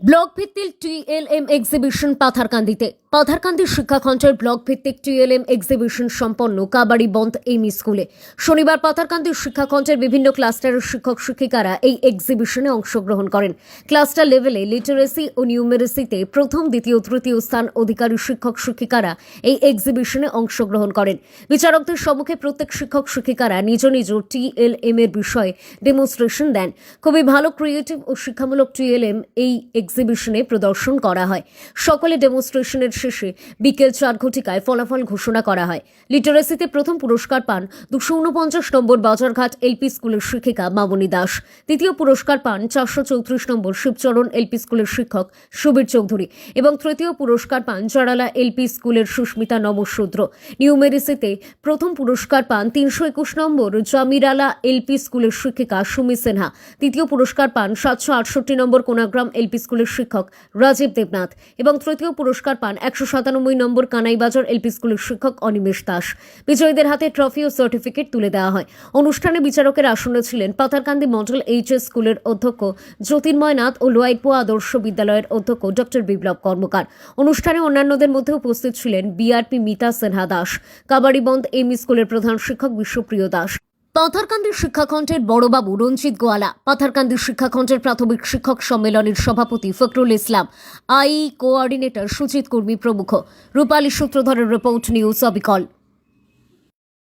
Block ভিত্তিক TLM exhibition পাথারকান্দিতে পাথারকান্দি শিক্ষাখণ্ডের ব্লক ভিত্তিক টিএলএম এক্সিবিশন সম্পন্ন কাবাডি বন্ধ এমি স্কুলে। শনিবার পাথারকান্দি শিক্ষাখণ্ডের বিভিন্ন ক্লাস্টারের শিক্ষক শিক্ষিকারা এই এক্সিবিশনে অংশগ্রহণ করেন। ক্লাস্টার লেভেলে লিটারেসি ও নিউমেরেসিতে প্রথম, দ্বিতীয়, তৃতীয় স্থান অধিকারী শিক্ষক শিক্ষিকারা এই এক্সিবিশনে অংশগ্রহণ করেন। বিচারকদের সম্মুখে প্রত্যেক শিক্ষক শিক্ষিকারা নিজ নিজ টিএলএম এর বিষয়ে ডেমনস্ট্রেশন দেন। খুবই ভালো ক্রিয়েটিভ ও শিক্ষামূলক টিএলএম এই এক্সিবিশনে প্রদর্শন করা হয়। সকলে ডেমনস্ট্রেশনের শেষে বিকেল চার ঘটিকায় ফলাফল ঘোষণা করা হয়। লিটারেসিতে প্রথম পুরস্কার পান দুশো উনপঞ্চাশ নম্বর বাজারঘাট এলপি স্কুলের শিক্ষিকা মামনি দাস। দ্বিতীয় পুরস্কার পান চারশো চৌত্রিশ নম্বর শিবচরণ এলপি স্কুলের শিক্ষক সুবীর চৌধুরী এবং তৃতীয় পুরস্কার পান চারালা এলপি স্কুলের সুস্মিতা নমশূদ্র নিউমেরিসিতে প্রথম পুরস্কার পান তিনশো একুশ নম্বর জামিরালা এলপি স্কুলের শিক্ষিকা সুমি সিনহা। তৃতীয় পুরস্কার পান সাতশো আটষট্টি নম্বর কোনাগ্রাম এলপি স্কুলের শিক্ষক রাজীব দেবনাথ এবং তৃতীয় পুরস্কার পান একশো সাতানব্বই নম্বর কানাইবাজার এলপি স্কুলের শিক্ষক অনিমেষ দাস। বিজয়ীদের হাতে ট্রফি ও সার্টিফিকেট তুলে দেওয়া হয়। অনুষ্ঠানে বিচারকের আসনে ছিলেন পাতারকান্দি মডেল এইচএস স্কুলের অধ্যক্ষ জ্যোতির্ময় নাথ ও লোয়াইটপোয়া আদর্শ বিদ্যালয়ের অধ্যক্ষ ডক্টর বিপ্লব কর্মকার। অনুষ্ঠানে অন্যান্যদের মধ্যে উপস্থিত ছিলেন বিআরপি মিতা সিনহা দাস, কাবাডি বন্ধ এমই স্কুলের প্রধান শিক্ষক বিশ্বপ্রিয় দাস। পাথারকান্দি শিক্ষাখণ্ডের বড়বাবু রঞ্জিত গোয়ালা। পাথারকান্দি শিক্ষাখণ্ডের প্রাথমিক শিক্ষক সম্মেলনের সভাপতি ফখরুল ইসলাম। আই কোঅর্ডিনেটর সুজিত কর্মী প্রমুখ। রূপালী সূত্রধরের রিপোর্ট নিউজ অবিকল।